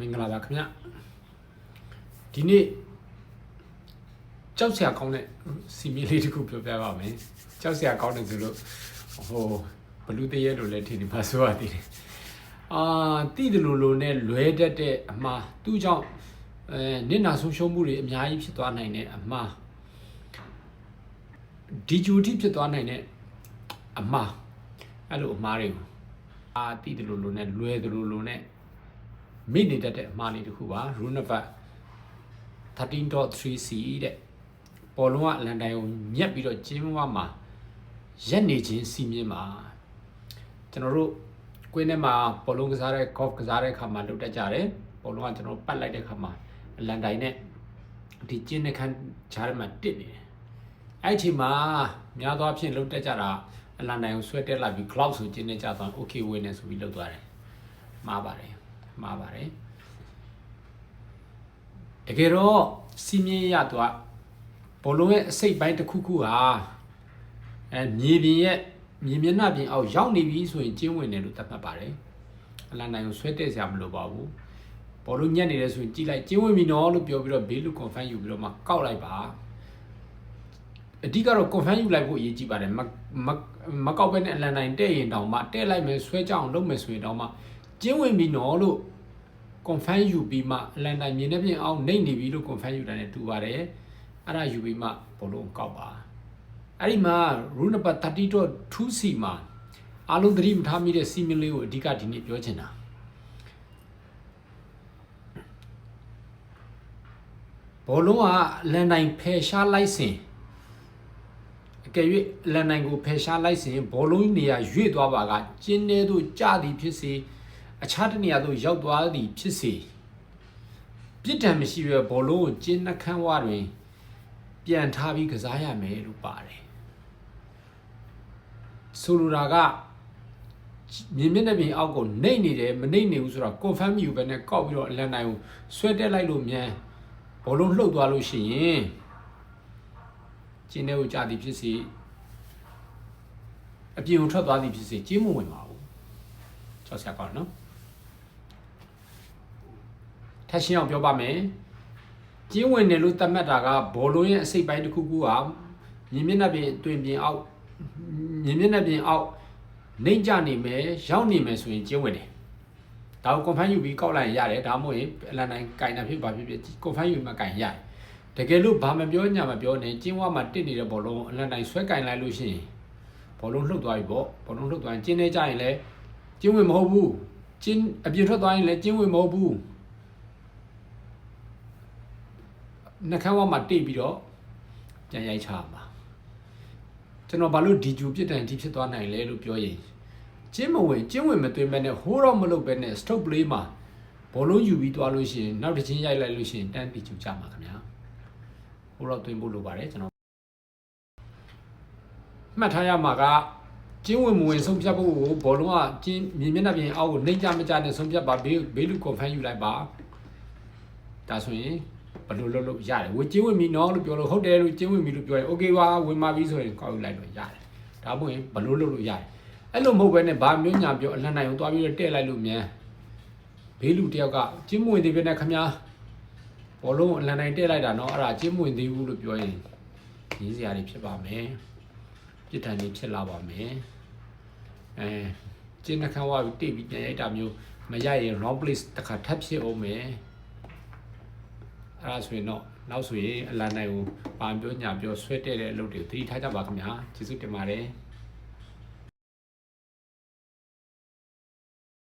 မင်္ဂလာပါခင်ဗျဒီနေ့ကြောက်စရာကောင်းတဲ့စီမီလေးတစ်ခုပြောပြပါမယ်ကြောက်စရာကောင်းတယ်ဆိုလို့ဟိုဘလူးတရဲလို့လည်းထင်နေပါဆိုရသေးတယ်အာတိတယ်လို့လို့နဲ့လွဲတတ်တဲ့အမှားသူ့ကြောင့်အဲနစ်နာဆုံးရှုံးမှုတွေအများကြီးဖြစ်သွားနိုင်တဲ့အမှားဒီဂျူတီဖြစ်သွားနိုင်တဲ့အမှားအဲ့လိုအမှားတွေကိုအာတိတယ်လို့လို့နဲ့လွဲတယ်လို့လို့နဲ့ မိနေတတ်တဲ့အမှားလေးတစ်ခုပါ rule number 13.3c တဲ့ပေါ်လုံးကအလန်တိုင်ကိုညက်ပြီးတော့ကျင်းဝါမှာရက်နေခြင်းစီမြင့်မှာကျွန်တော်တို့ကွင်းထဲမှာပေါ်လုံးကစားတဲ့ golf ကစားတဲ့အခါမှာလုပ်တတ်ကြတယ်ပေါ်လုံးကကျွန်တော်ပတ်လိုက်တဲ့အခါမှာအလန်တိုင်နဲ့ဒီကျင်းတဲ့ခန်းချားထဲမှာတစ်နေတယ်အဲ့ဒီအချိန်မှာများသောအားဖြင့်လုပ်တတ်ကြတာအလန်တိုင်ကိုဆွဲတက်လိုက်ပြီး cloud ဆိုကျင်းနေကြသွား okay ဝင်နေဆိုပြီးလုပ်သွားတယ်မှားပါတယ် မှားပါတယ်တကယ်တော့စီမင်းရတော့ဘောလုံးရဲ့အစိတ်ပိုင်းတစ်ခုခုဟာအဲမြေပြင်ရဲ့မြေမျက်နှာပြင်အောက်ရောက်နေပြီဆိုရင်ကျင်းဝင်တယ်လို့သတ်မှတ်ပါတယ်အလန်နိုင်ကိုဆွဲတက်စရာမလိုပါဘူးဘောလုံးညက်နေတယ်ဆိုရင်ကြည့်လိုက်ကျင်းဝင်ပြီနော်လို့ပြောပြီးတော့ဘေးလူ confirm ယူပြီးတော့မှကောက်လိုက်ပါအဓိကတော့ confirm ယူလိုက်ဖို့အရေးကြီးပါတယ်မမမကောက်ပဲနဲ့အလန်နိုင်တဲ့ရင်တောင်မှတဲ့လိုက်မယ်ဆွဲကြအောင်လုပ်မယ်ဆိုရင်တောင်မှ ကျင်းဝင်ပြီနော်လို့ confirm ယူပြီးမှအလန်တိုင်းမြင်တဲ့ပြင်အောင်နှိမ့်နေပြီလို့ confirm ယူတာ ਨੇ တူပါတယ်အဲ့ဒါယူပြီးမှဘလုံးကောက်ပါအဲ့ဒီမှာ rule number 30.2c မှာအားလုံးသတိမထားမိတဲ့ simile လေးကိုအဓိကဒီနေ့ပြောချင်တာဘောလုံးကအလန်တိုင်းဖယ်ရှားလိုက်စဉ်အကယ်၍လန်နိုင်ကိုဖယ်ရှားလိုက်စဉ်ဘောလုံးနေရာရွေ့သွားပါကကျင်းထဲသို့ကျသည်ဖြစ်စေ အခြားတစ်နေရာသို့ရောက်သွားသည်ဖြစ်စေပြစ်ဒဏ်မရှိဘဲဘောလုံးကိုကျင်းနှခမ်းဝတွင် ပြန်ထားပြီးကစားရမယ်လို့ပါတယ်ဆိုလိုတာကမြင်မျက်နှာပြင်အောက်ကိုနှိမ့်နေတယ်မနှိမ့်နေဘူးဆိုတော့ confirm ယူပဲနဲ့ကောက်ပြီးတော့အလန်တိုင်းကိုဆွဲတက်လိုက်လို့မြန်ဘောလုံးလှုပ်သွားလို့ရှိရင်ကျင်းထဲကိုကြာသည်ဖြစ်စေအပြင်ကိုထွက်သွားသည်ဖြစ်စေကျင်းမဝင်ပါဘူးချောက်ဆက်ကောင်းနော် ထပ်ရှင်းအောင်ပြောပါမယ်ကျင်းဝင်တယ်လို့သတ်မှတ်တာကဘောလုံးရဲ့အစိတ်ပိုင်းတစ်ခုခုဟာမြင်မျက်နှာပြင်တွင်ပြင်အောက်မြင်မျက်နှာပြင်အောက်နှိမ့်ကြနေမယ်ရောက်နေမယ်ဆိုရင်ကျင်းဝင်တယ်ဒါကို confirm ယူပြီးကောက်လိုက်ရင်ရတယ်ဒါမှမဟုတ်ရင်အလန်တိုင်းကင်တာဖြစ်ပါဖြစ်ဖြစ် confirm ယူမှကင်ရတယ်တကယ်လို့ဘာမပြောညာမပြောနဲ့ကျင်းဝါမှာတစ်နေတဲ့ဘောလုံးအလန်တိုင်းဆွဲကင်လိုက်လို့ရှိရင်ဘောလုံးလှုပ်သွားပြီပေါ့ဘောလုံးလှုပ်သွားရင်ကျင်းနေကြရင်လည်းကျင်းဝင်မဟုတ်ဘူးကျင်းအပြင်ထွက်သွားရင်လည်းကျင်းဝင်မဟုတ်ဘူး နှကန်းဝါမှာတိတ်ပြီးတော့ပြန်ရိုက်ချမှာကျွန်တော်ဘာလို့ဒီဂျူပြစ်ဒဏ်ဒီဖြစ်သွားနိုင်လဲလို့ပြောရင်ကျင်းမဝင်ကျင်းဝင်မသွင်းမဲ့နဲ့ဟိုးတော့မလုပ်ပဲနဲ့ stroke play မှာဘောလုံးယူပြီးသွားလို့ရှိရင်နောက်တစ်ချင်းရိုက်လိုက်လို့ရှိရင်တန်းတီဂျူကြမှာခင်ဗျာဟိုတော့သွင်းဖို့လိုပါတယ်ကျွန်တော်မှတ်ထားရမှာကကျင်းဝင်မဝင်ဆုံးဖြတ်ဖို့ကိုဘောလုံးကကျင်းမြင်မျက်နှာပြင်အောက်ကိုနှိမ့်ကြမကြနဲ့ဆုံးဖြတ်ပါဘေးဘေးလူ confirm ယူလိုက်ပါဒါဆိုရင် ဘယ်လိုလုပ်လို့ရတယ်ဝေကျင်းဝင်ပြီနော်လို့ပြောလို့ဟုတ်တယ်လို့ကျင်းဝင်ပြီလို့ပြောရင် okay ပါဝင်ပါပြီဆိုရင်ကောက်ယူလိုက်လို့ရတယ်ဒါမှမဟုတ်ဘယ်လိုလုပ်လို့ရတယ်အဲ့လိုမဟုတ်ဘဲနဲ့ဘာမျိုးညာပြောအလန့်နိုင်ကိုသွားပြီးတော့တဲ့လိုက်လို့မြန်ဘေးလူတယောက်ကကျင်းမဝင်သေးပဲနဲ့ခမညာဘောလုံးအလန့်နိုင်တဲ့လိုက်တာနော်အဲ့ဒါကျင်းမဝင်သေးဘူးလို့ပြောရင်ရင်းစရာတွေဖြစ်ပါမယ်ပြစ်ဒဏ်တွေဖြစ်လာပါမယ်အဲကျင်းနှခမ်းဝါပြီးတိတ်ပြီးပြန်ရိုက်တာမျိုးမရရင် wrong place တစ်ခါထပ်ဖြစ်အောင်မယ် အဲ့ဒါဆိုရင်တော့နောက်ဆိုရင်အလန်နိုင်ကိုပါပြောညာပြောဆွဲတဲ့တဲ့အလုပ်တွေသတိထားကြပါခင်ဗျာကျေးဇူးတင်ပါတယ်